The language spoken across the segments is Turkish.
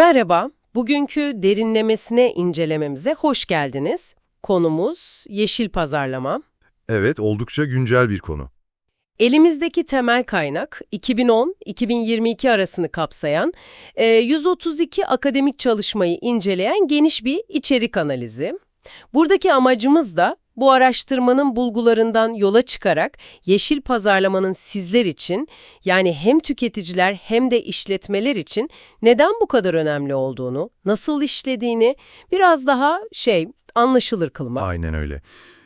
Merhaba, bugünkü derinlemesine incelememize hoş geldiniz. Konumuz yeşil pazarlama. Evet, oldukça güncel bir konu. Elimizdeki temel kaynak 2010-2022 arasını kapsayan e, 132 akademik çalışmayı inceleyen geniş bir içerik analizi. Buradaki amacımız da bu araştırmanın bulgularından yola çıkarak yeşil pazarlamanın sizler için yani hem tüketiciler hem de işletmeler için neden bu kadar önemli olduğunu, nasıl işlediğini biraz daha şey anlaşılır kılmak. Aynen öyle.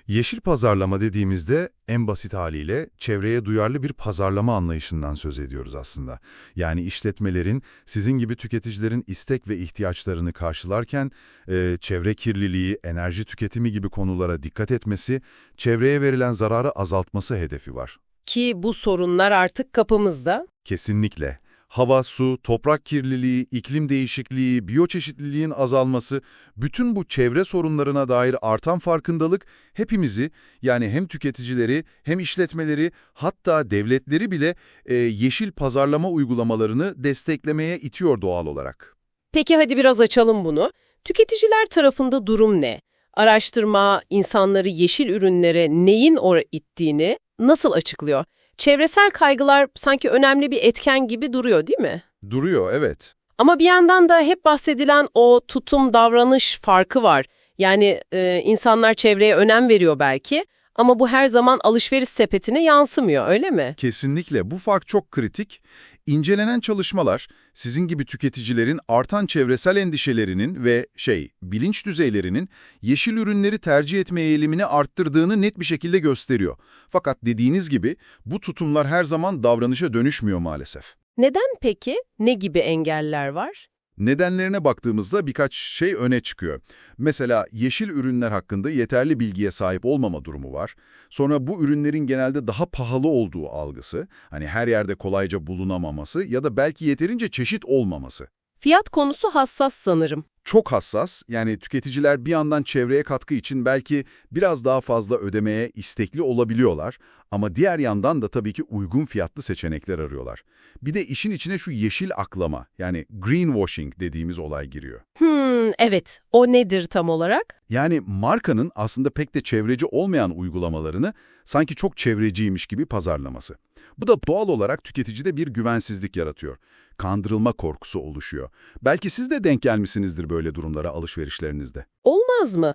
Yeşil pazarlama dediğimizde en basit haliyle çevreye duyarlı bir pazarlama anlayışından söz ediyoruz aslında. Yani işletmelerin sizin gibi tüketicilerin istek ve ihtiyaçlarını karşılarken e, çevre kirliliği, enerji tüketimi gibi konulara dikkat etmesi, çevreye verilen zararı azaltması hedefi var. Ki bu sorunlar artık kapımızda. Kesinlikle. Hava, su, toprak kirliliği, iklim değişikliği, biyoçeşitliliğin azalması, bütün bu çevre sorunlarına dair artan farkındalık hepimizi yani hem tüketicileri hem işletmeleri hatta devletleri bile e, yeşil pazarlama uygulamalarını desteklemeye itiyor doğal olarak. Peki hadi biraz açalım bunu. Tüketiciler tarafında durum ne? Araştırma insanları yeşil ürünlere neyin or ittiğini nasıl açıklıyor? Çevresel kaygılar sanki önemli bir etken gibi duruyor değil mi? Duruyor, evet. Ama bir yandan da hep bahsedilen o tutum davranış farkı var. Yani e, insanlar çevreye önem veriyor belki ama bu her zaman alışveriş sepetine yansımıyor öyle mi? Kesinlikle bu fark çok kritik. İncelenen çalışmalar sizin gibi tüketicilerin artan çevresel endişelerinin ve şey bilinç düzeylerinin yeşil ürünleri tercih etme eğilimini arttırdığını net bir şekilde gösteriyor. Fakat dediğiniz gibi bu tutumlar her zaman davranışa dönüşmüyor maalesef. Neden peki? Ne gibi engeller var? Nedenlerine baktığımızda birkaç şey öne çıkıyor. Mesela yeşil ürünler hakkında yeterli bilgiye sahip olmama durumu var. Sonra bu ürünlerin genelde daha pahalı olduğu algısı, hani her yerde kolayca bulunamaması ya da belki yeterince çeşit olmaması. Fiyat konusu hassas sanırım. Çok hassas, yani tüketiciler bir yandan çevreye katkı için belki biraz daha fazla ödemeye istekli olabiliyorlar ama diğer yandan da tabii ki uygun fiyatlı seçenekler arıyorlar. Bir de işin içine şu yeşil aklama yani greenwashing dediğimiz olay giriyor. Hmm, evet. O nedir tam olarak? Yani markanın aslında pek de çevreci olmayan uygulamalarını sanki çok çevreciymiş gibi pazarlaması. Bu da doğal olarak tüketicide bir güvensizlik yaratıyor. Kandırılma korkusu oluşuyor. Belki siz de denk gelmişsinizdir böyle durumlara alışverişlerinizde. Olmaz mı?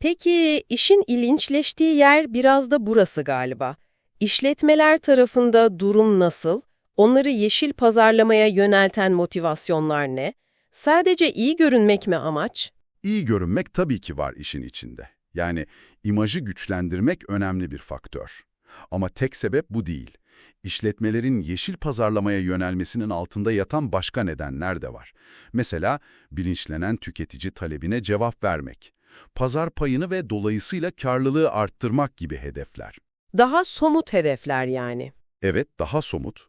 Peki işin ilginçleştiği yer biraz da burası galiba. İşletmeler tarafında durum nasıl? Onları yeşil pazarlamaya yönelten motivasyonlar ne? Sadece iyi görünmek mi amaç? İyi görünmek tabii ki var işin içinde. Yani imajı güçlendirmek önemli bir faktör. Ama tek sebep bu değil. İşletmelerin yeşil pazarlamaya yönelmesinin altında yatan başka nedenler de var. Mesela bilinçlenen tüketici talebine cevap vermek, pazar payını ve dolayısıyla karlılığı arttırmak gibi hedefler. Daha somut hedefler yani. Evet, daha somut.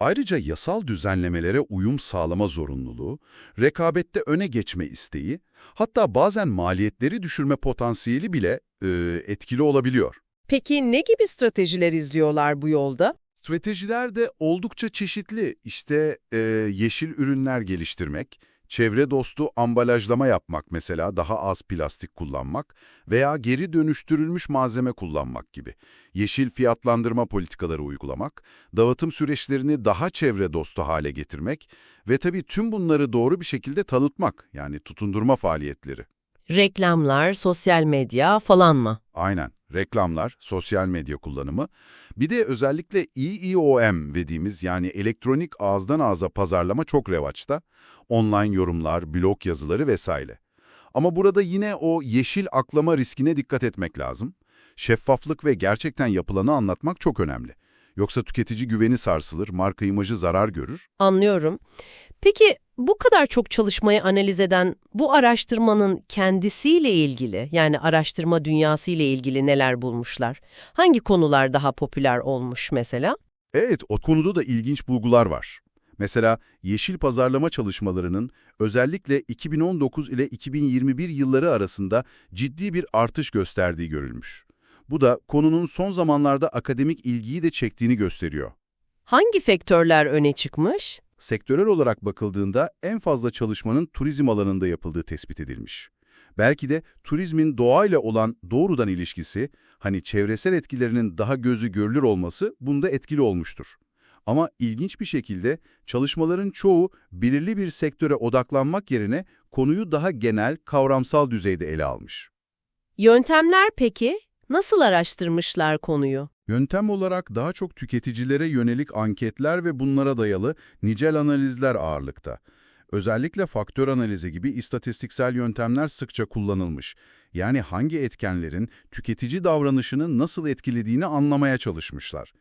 Ayrıca yasal düzenlemelere uyum sağlama zorunluluğu, rekabette öne geçme isteği, hatta bazen maliyetleri düşürme potansiyeli bile e, etkili olabiliyor. Peki ne gibi stratejiler izliyorlar bu yolda? Stratejiler de oldukça çeşitli. İşte e, yeşil ürünler geliştirmek, çevre dostu ambalajlama yapmak mesela daha az plastik kullanmak veya geri dönüştürülmüş malzeme kullanmak gibi. Yeşil fiyatlandırma politikaları uygulamak, dağıtım süreçlerini daha çevre dostu hale getirmek ve tabii tüm bunları doğru bir şekilde tanıtmak yani tutundurma faaliyetleri. Reklamlar, sosyal medya falan mı? Aynen. Reklamlar, sosyal medya kullanımı. Bir de özellikle EEOM dediğimiz yani elektronik ağızdan ağza pazarlama çok revaçta. Online yorumlar, blog yazıları vesaire. Ama burada yine o yeşil aklama riskine dikkat etmek lazım. Şeffaflık ve gerçekten yapılanı anlatmak çok önemli. Yoksa tüketici güveni sarsılır, marka imajı zarar görür. Anlıyorum. Peki bu kadar çok çalışmayı analiz eden bu araştırmanın kendisiyle ilgili yani araştırma dünyası ile ilgili neler bulmuşlar? Hangi konular daha popüler olmuş mesela? Evet, o konuda da ilginç bulgular var. Mesela yeşil pazarlama çalışmalarının özellikle 2019 ile 2021 yılları arasında ciddi bir artış gösterdiği görülmüş. Bu da konunun son zamanlarda akademik ilgiyi de çektiğini gösteriyor. Hangi faktörler öne çıkmış? Sektörel olarak bakıldığında en fazla çalışmanın turizm alanında yapıldığı tespit edilmiş. Belki de turizmin doğayla olan doğrudan ilişkisi, hani çevresel etkilerinin daha gözü görülür olması bunda etkili olmuştur. Ama ilginç bir şekilde çalışmaların çoğu belirli bir sektöre odaklanmak yerine konuyu daha genel, kavramsal düzeyde ele almış. Yöntemler peki? Nasıl araştırmışlar konuyu? Yöntem olarak daha çok tüketicilere yönelik anketler ve bunlara dayalı nicel analizler ağırlıkta. Özellikle faktör analizi gibi istatistiksel yöntemler sıkça kullanılmış. Yani hangi etkenlerin tüketici davranışını nasıl etkilediğini anlamaya çalışmışlar.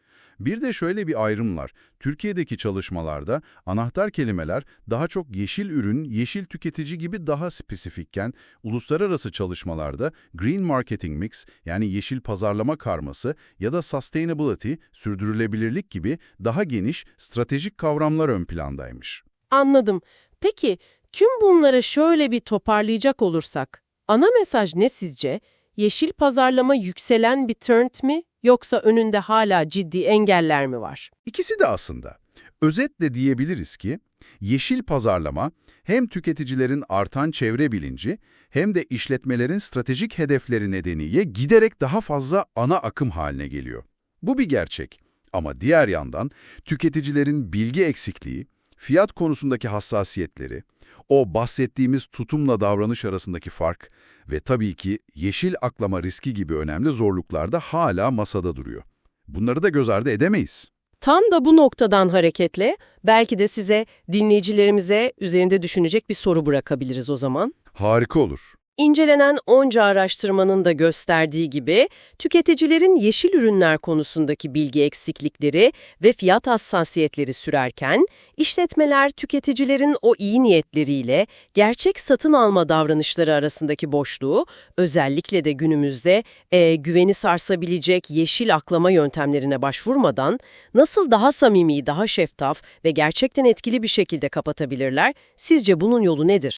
Bir de şöyle bir ayrım var. Türkiye'deki çalışmalarda anahtar kelimeler daha çok yeşil ürün, yeşil tüketici gibi daha spesifikken, uluslararası çalışmalarda green marketing mix yani yeşil pazarlama karması ya da sustainability, sürdürülebilirlik gibi daha geniş stratejik kavramlar ön plandaymış. Anladım. Peki tüm bunları şöyle bir toparlayacak olursak, ana mesaj ne sizce? Yeşil pazarlama yükselen bir trend mi yoksa önünde hala ciddi engeller mi var? İkisi de aslında. Özetle diyebiliriz ki, yeşil pazarlama hem tüketicilerin artan çevre bilinci hem de işletmelerin stratejik hedefleri nedeniyle giderek daha fazla ana akım haline geliyor. Bu bir gerçek. Ama diğer yandan tüketicilerin bilgi eksikliği, fiyat konusundaki hassasiyetleri, o bahsettiğimiz tutumla davranış arasındaki fark ve tabii ki yeşil aklama riski gibi önemli zorluklar da hala masada duruyor. Bunları da göz ardı edemeyiz. Tam da bu noktadan hareketle belki de size, dinleyicilerimize üzerinde düşünecek bir soru bırakabiliriz o zaman. Harika olur. İncelenen onca araştırmanın da gösterdiği gibi tüketicilerin yeşil ürünler konusundaki bilgi eksiklikleri ve fiyat hassasiyetleri sürerken işletmeler tüketicilerin o iyi niyetleriyle gerçek satın alma davranışları arasındaki boşluğu özellikle de günümüzde e, güveni sarsabilecek yeşil aklama yöntemlerine başvurmadan nasıl daha samimi, daha şeffaf ve gerçekten etkili bir şekilde kapatabilirler? Sizce bunun yolu nedir?